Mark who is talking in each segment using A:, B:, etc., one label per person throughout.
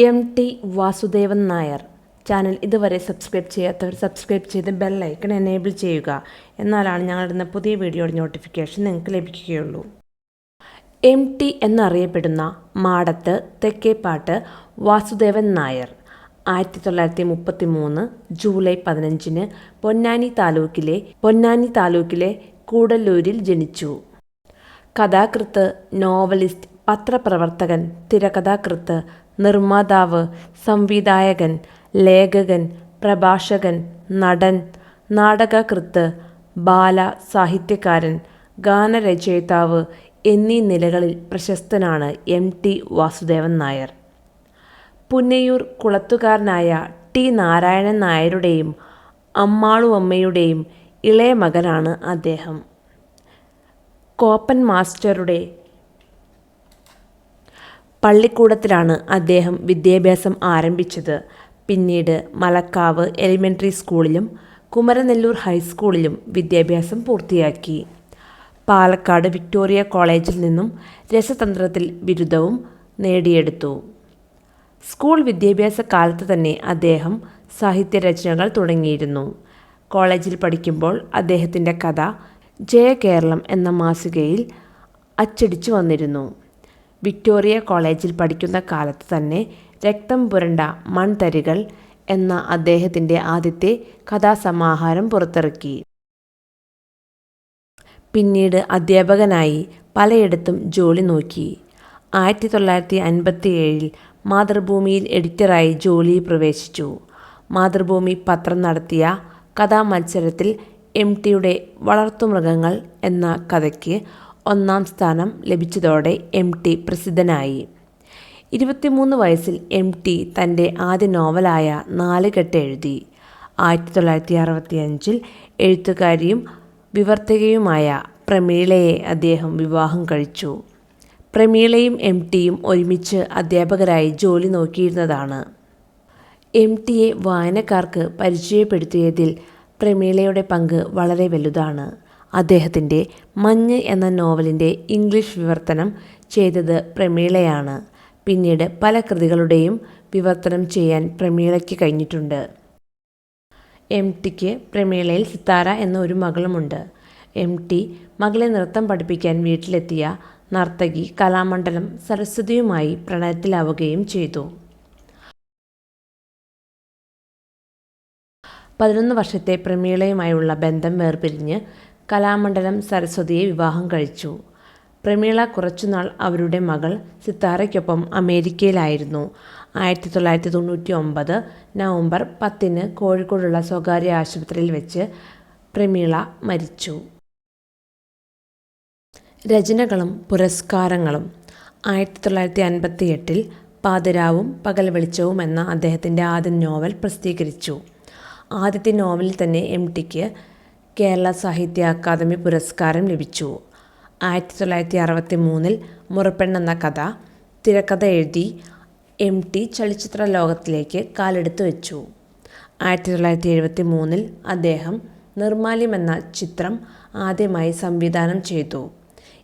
A: M T Vasudevan Nair. Channel ഇതുവരെ subscribe ചെയ്യാത്തവർ subscribe ചെയ്ത് ബെല്ലൈക്കൺ എനേബിൾ ചെയ്യുക. എന്നാലാണ് ഞങ്ങളിടുന്ന പുതിയ വീഡിയോയുടെ നോട്ടിഫിക്കേഷൻ നിങ്ങൾക്ക് ലഭിക്കുകയുള്ളൂ. എം ടി എന്നറിയപ്പെടുന്ന മാടത്ത് തെക്കേപ്പാട്ട് വാസുദേവൻ നായർ. ആയിരത്തി തൊള്ളായിരത്തി മുപ്പത്തി മൂന്ന് ജൂലൈ പതിനഞ്ചിന് പൊന്നാനി താലൂക്കിലെ പൊന്നാനി താലൂക്കിലെ കൂടല്ലൂരിൽ ജനിച്ചു. കഥാകൃത്ത് നോവലിസ്റ്റ് പത്രപ്രവർത്തകൻ തിരക്കഥാകൃത്ത് നിർമ്മാതാവ് സംവിധായകൻ ലേഖകൻ പ്രഭാഷകൻ നടൻ നാടകകൃത്ത് ബാല സാഹിത്യകാരൻ ഗാനരചയിതാവ് എന്നീ നിലകളിൽ പ്രശസ്തനാണ് എം ടി വാസുദേവൻ നായർ. പുന്നയൂർ കുളത്തുകാരനായ ടി നാരായണൻ നായരുടെയും അമ്മാളുവമ്മയുടെയും ഇളയ മകനാണ് അദ്ദേഹം. കോപ്പൻ മാസ്റ്ററുടെ പള്ളിക്കൂടത്തിലാണ് അദ്ദേഹം വിദ്യാഭ്യാസം ആരംഭിച്ചത്. പിന്നീട് മലക്കാവ് എലിമെന്ററി സ്കൂളിലും കുമരനെല്ലൂർ ഹൈസ്കൂളിലും വിദ്യാഭ്യാസം പൂർത്തിയാക്കി. പാലക്കാട് വിക്ടോറിയ കോളേജിൽ നിന്നും രസതന്ത്രത്തിൽ ബിരുദവും നേടിയെടുത്തു. സ്കൂൾ വിദ്യാഭ്യാസ കാലത്ത് തന്നെ അദ്ദേഹം സാഹിത്യരചനകൾ തുടങ്ങിയിരുന്നു. കോളേജിൽ പഠിക്കുമ്പോൾ അദ്ദേഹത്തിന്റെ കഥ ജയ കേരളം എന്ന മാസികയിൽ അച്ചടിച്ചു വന്നിരുന്നു. വിക്ടോറിയ കോളേജിൽ പഠിക്കുന്ന കാലത്ത് തന്നെ രക്തം പുരണ്ട മൺതരികൾ എന്ന അദ്ദേഹത്തിന്റെ ആദ്യത്തെ കഥാസമാഹാരം പുറത്തിറക്കി. പിന്നീട് അധ്യാപകനായി പലയിടത്തും ജോലി നോക്കി. ആയിരത്തി തൊള്ളായിരത്തി അൻപത്തി ഏഴിൽ മാതൃഭൂമിയിൽ എഡിറ്ററായി ജോലിയിൽ പ്രവേശിച്ചു. മാതൃഭൂമി പത്രം നടത്തിയ കഥാമത്സരത്തിൽ എം ടിയുടെ വളർത്തുമൃഗങ്ങൾ എന്ന കഥയ്ക്ക് ഒന്നാം സ്ഥാനം ലഭിച്ചതോടെ എം ടി പ്രസിദ്ധനായി. ഇരുപത്തിമൂന്ന് വയസ്സിൽ എം ടി തന്റെ ആദ്യ നോവലായ നാലുകെട്ട് എഴുതി. ആയിരത്തി തൊള്ളായിരത്തി അറുപത്തി അഞ്ചിൽ എഴുത്തുകാരിയും വിവർത്തകയുമായ പ്രമീളയെ അദ്ദേഹം വിവാഹം കഴിച്ചു. പ്രമീളയും എം ടിയും ഒരുമിച്ച് അധ്യാപകരായി ജോലി നോക്കിയിരുന്നതാണ്. എം ടിയെ വായനക്കാർക്ക് പരിചയപ്പെടുത്തിയതിൽ പ്രമീളയുടെ പങ്ക് വളരെ വലുതാണ്. അദ്ദേഹത്തിന്റെ മഞ്ഞ് എന്ന നോവലിന്റെ ഇംഗ്ലീഷ് വിവർത്തനം ചെയ്തത് പ്രമീളയാണ്. പിന്നീട് പല കൃതികളുടെയും വിവർത്തനം ചെയ്യാൻ പ്രമീളയ്ക്ക് കഴിഞ്ഞിട്ടുണ്ട്. എം ടിക്ക് പ്രമീളയിൽ സിത്താര എന്ന ഒരു മകളുമുണ്ട്. എം ടി മകളെ നൃത്തം പഠിപ്പിക്കാൻ വീട്ടിലെത്തിയ നർത്തകി കലാമണ്ഡലം സരസ്വതിയുമായി പ്രണയത്തിലാവുകയും ചെയ്തു. പതിനൊന്ന് വർഷത്തെ പ്രമീളയുമായുള്ള ബന്ധം വേർപിരിഞ്ഞ് കലാമണ്ഡലം സരസ്വതിയെ വിവാഹം കഴിച്ചു. പ്രമീള കുറച്ചുനാൾ അവരുടെ മകൾ സിത്താരയ്ക്കൊപ്പം അമേരിക്കയിലായിരുന്നു. ആയിരത്തി തൊള്ളായിരത്തി തൊണ്ണൂറ്റി ഒമ്പത് നവംബർ പത്തിന് കോഴിക്കോടുള്ള സ്വകാര്യ ആശുപത്രിയിൽ വെച്ച് പ്രമീള മരിച്ചു. രചനകളും പുരസ്കാരങ്ങളും ആയിരത്തി തൊള്ളായിരത്തി അൻപത്തി എട്ടിൽ പാതിരാവും പകൽ വെളിച്ചവും എന്ന അദ്ദേഹത്തിന്റെ ആദ്യ നോവൽ പ്രസിദ്ധീകരിച്ചു. ആദ്യത്തെ നോവലിൽ തന്നെ എം ടിക്ക് കേരള സാഹിത്യ അക്കാദമി പുരസ്കാരം ലഭിച്ചു. ആയിരത്തി തൊള്ളായിരത്തി അറുപത്തി മൂന്നിൽ മുറപ്പെണ്ണ് എന്ന കഥ തിരക്കഥ എഴുതി എം ടി ചലച്ചിത്ര ലോകത്തിലേക്ക് കാലെടുത്തു വെച്ചു. ആയിരത്തി തൊള്ളായിരത്തി എഴുപത്തി മൂന്നിൽ അദ്ദേഹം നിർമാല്യം എന്ന ചിത്രം ആദ്യമായി സംവിധാനം ചെയ്തു.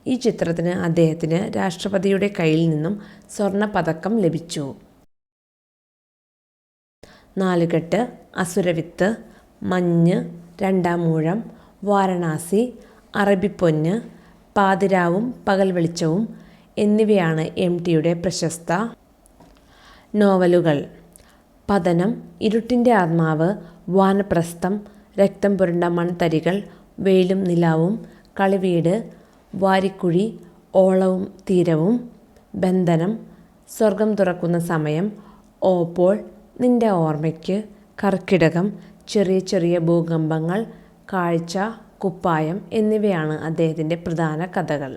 A: ഈ ചിത്രത്തിന് അദ്ദേഹത്തിന് രാഷ്ട്രപതിയുടെ കയ്യിൽ നിന്നും സ്വർണ പതക്കം ലഭിച്ചു. നാലുകെട്ട് അസുരവിത്ത് മഞ്ഞ് രണ്ടാം മൂഴം വാരണാസി അറബിപ്പൊന്ന് പാതിരാവും പകൽ വെളിച്ചവും എന്നിവയാണ് എം ടിയുടെ പ്രശസ്ത നോവലുകൾ. പതനം ഇരുട്ടിന്റെ ആത്മാവ് വാനപ്രസ്ഥം രക്തം പുരണ്ട മൺതരികൾ വെയിലും നിലാവും കളിവീട് വാരിക്കുഴി ഓളവും തീരവും ബന്ധനം സ്വർഗം തുറക്കുന്ന സമയം ഓപ്പോൾ നിന്റെ ഓർമ്മയ്ക്ക് കർക്കിടകം ചെറിയ ചെറിയ ഭൂകമ്പങ്ങൾ കാഴ്ച കുപ്പായം എന്നിവയാണ് അദ്ദേഹത്തിന്റെ പ്രധാന കഥകൾ.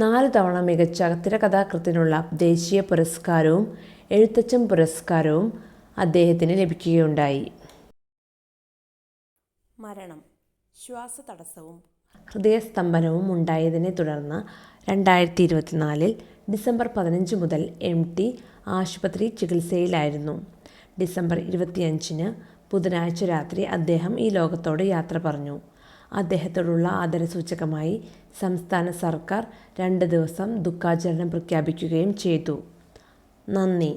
A: നാല് തവണ മികച്ച തിരക്കഥാകൃത്തിനുള്ള ദേശീയ പുരസ്കാരവും എഴുത്തച്ഛൻ പുരസ്കാരവും അദ്ദേഹത്തിന് ലഭിക്കുകയുണ്ടായി. മരണം ശ്വാസതടസ്സവും ഹൃദയസ്തംഭനവും ഉണ്ടായതിനെ തുടർന്ന് രണ്ടായിരത്തി ഇരുപത്തിനാലിൽ ഡിസംബർ പതിനഞ്ച് മുതൽ എം ടി ആശുപത്രി ചികിത്സയിലായിരുന്നു. ഡിസംബർ ഇരുപത്തിയഞ്ചിന് ബുധനാഴ്ച രാത്രി അദ്ദേഹം ഈ ലോകത്തോട് യാത്ര പറഞ്ഞു. അദ്ദേഹത്തോടുള്ള ആദരസൂചകമായി സംസ്ഥാന സർക്കാർ രണ്ട് ദിവസം ദുഃഖാചരണം പ്രഖ്യാപിക്കുകയും ചെയ്തു. നന്ദി.